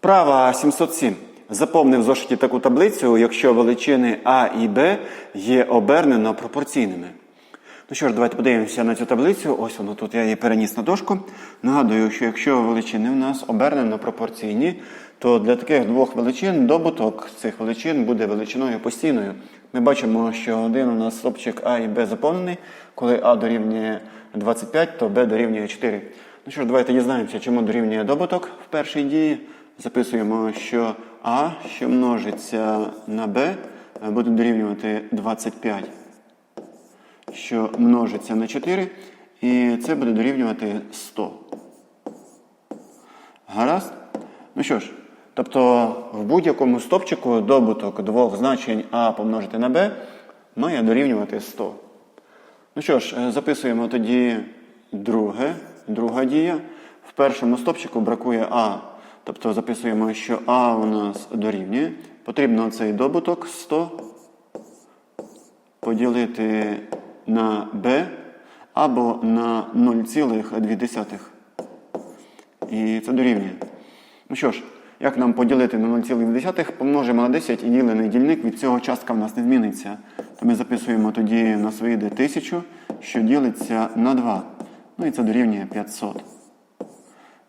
Вправа 707. Заповни в зошиті таку таблицю, якщо величини А і Б є обернено пропорційними. Ну що ж, давайте подивимося на цю таблицю. Ось воно тут я її переніс на дошку. Нагадую, що якщо величини в нас обернено пропорційні, то для таких двох величин добуток цих величин буде величиною постійною. Ми бачимо, що один у нас стопчик А і Б заповнений. Коли А дорівнює 25, то Б дорівнює 4. Ну що ж, давайте дізнаємося, чому дорівнює добуток в першій дії. Записуємо, що А, що множиться на Б, буде дорівнювати 25, що множиться на 4, і це буде дорівнювати 100. Гаразд? Ну що ж, тобто в будь-якому стопчику добуток двох значень А помножити на Б має дорівнювати 100. Ну що ж, е, записуємо тоді друге, друга дія. В першому стопчику бракує А. Тобто записуємо, що А у нас дорівнює. Потрібно цей добуток 100 поділити на Б або на 0,2. І це дорівнює. Ну що ж, як нам поділити на 0,2? Помножимо на 10 і ділений дільник, від цього частка в нас не зміниться. То ми записуємо тоді на свої 1000, що ділиться на 2. Ну і це дорівнює 500.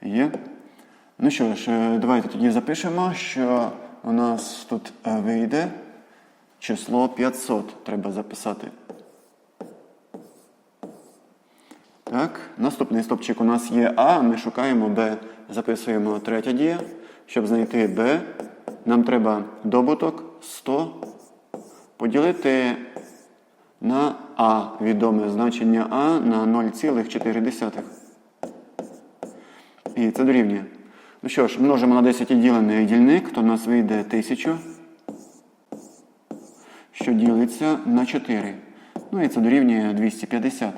Є? Ну що ж, е, давайте тоді запишемо, що у нас тут е, вийде число 500. Треба записати. Так, наступний стопчик у нас є А, ми шукаємо Б. Записуємо третя дія. Щоб знайти Б, нам треба добуток 100 поділити на А, відоме значення А на 0,4. І це дорівнює. Ну що ж, множимо на 10 і ділений дільник, то в нас вийде 1000, що ділиться на 4. Ну і це дорівнює 250.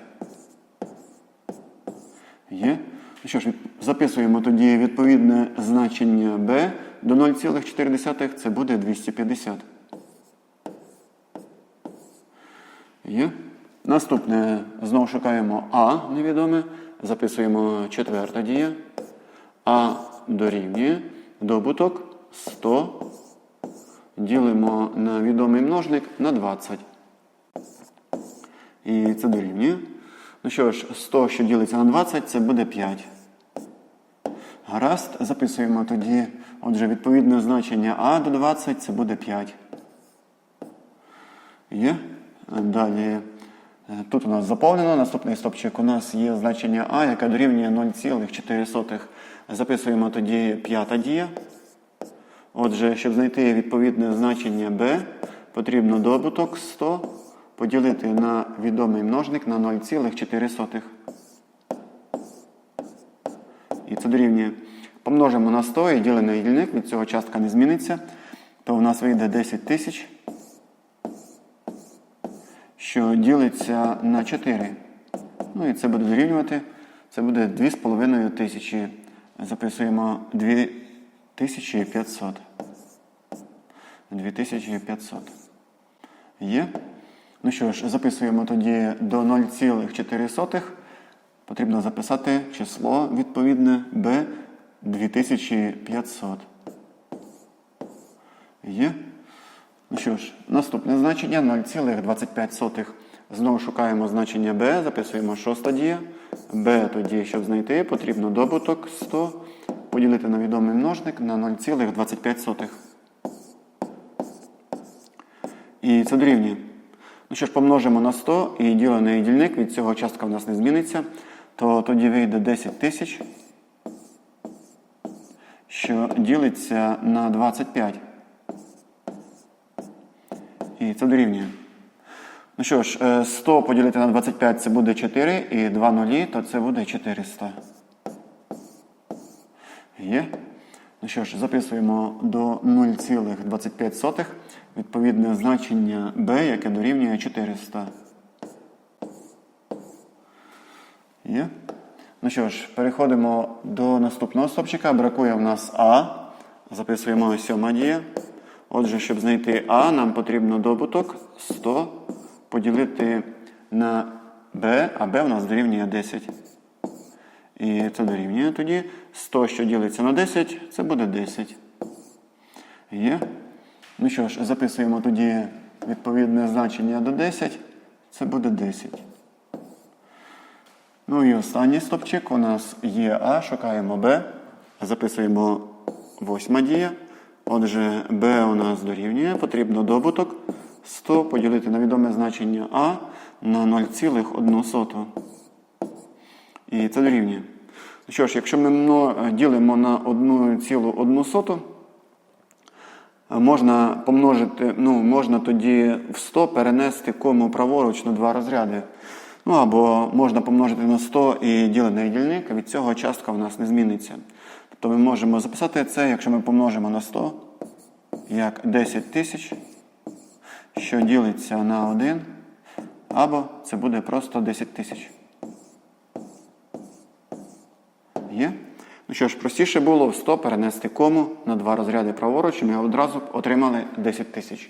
Є. Ну що ж, записуємо тоді відповідне значення b до 0,4, це буде 250. Є. Наступне знову шукаємо А невідоме. Записуємо четверта дія. А дорівнює добуток 100. Ділимо на відомий множник на 20. І це дорівнює. Ну що ж, 100, що ділиться на 20, це буде 5. Гаразд, записуємо тоді, отже, відповідне значення А до 20 це буде 5. Є. Далі. Е, Тут у нас заповнено. Наступний стопчик у нас є значення А, яке дорівнює 0,4. Записуємо тоді п'ята дія. Отже, щоб знайти відповідне значення b, потрібно добуток 100 поділити на відомий множник на 0,4. І це дорівнює. Помножимо на 100 і ділений дільник, від цього частка не зміниться, то у нас вийде 10 тисяч, що ділиться на 4. Ну і це буде дорівнювати. Це буде 2,5 тисячі. Записуємо 2500. 2500. Є. Ну що ж, записуємо тоді до 0,4. Потрібно записати число відповідне b 2500. Є. Ну що ж, наступне значення 0,25. Знову шукаємо значення b, записуємо шоста дія. b тоді, щоб знайти, потрібно добуток 100 поділити на відомий множник на 0,25. І це дорівнює. Ну що ж, помножимо на 100 і ділений дільник, від цього частка в нас не зміниться, то тоді вийде 10 тисяч, що ділиться на 25. І це дорівнює. Ну що ж, е, 100 поділити на 25 це буде 4, і 2 нулі, то це буде 400. Є. Ну що ж, записуємо до 0,25 відповідне значення b, яке дорівнює 400. Є. Ну що ж, переходимо до наступного стопчика. Бракує в нас А. Записуємо сьома дія. Отже, щоб знайти А, нам потрібно добуток 100 поділити на b, а b у нас дорівнює 10. І це дорівнює тоді 100, що ділиться на 10, це буде 10. Є. Ну що ж, записуємо тоді відповідне значення до 10. Це буде 10. Ну і останній стопчик у нас є А, шукаємо Б. Записуємо восьма дія. Отже, Б у нас дорівнює. Потрібно добуток 100 поділити на відоме значення А на 0,1. І це дорівнює. Що ж, якщо ми ділимо на 1,1, можна помножити, ну, можна тоді в 100 перенести кому праворуч на два розряди. Ну або можна помножити на 100 і ділений дільник, від цього частка в нас не зміниться. Тобто ми можемо записати це, якщо ми помножимо на 100, як 10 тисяч, що ділиться на 1, або це буде просто 10 тисяч. Є? Ну що ж, простіше було в 100 перенести кому на два розряди праворуч, і ми одразу отримали 10 тисяч.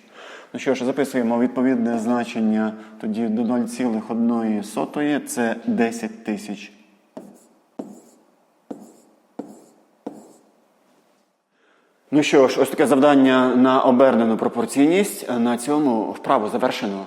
Ну що ж, записуємо відповідне значення тоді до 0,1 це 10 тисяч. Ну що ж, ось таке завдання на обернену пропорційність. На цьому вправу завершено.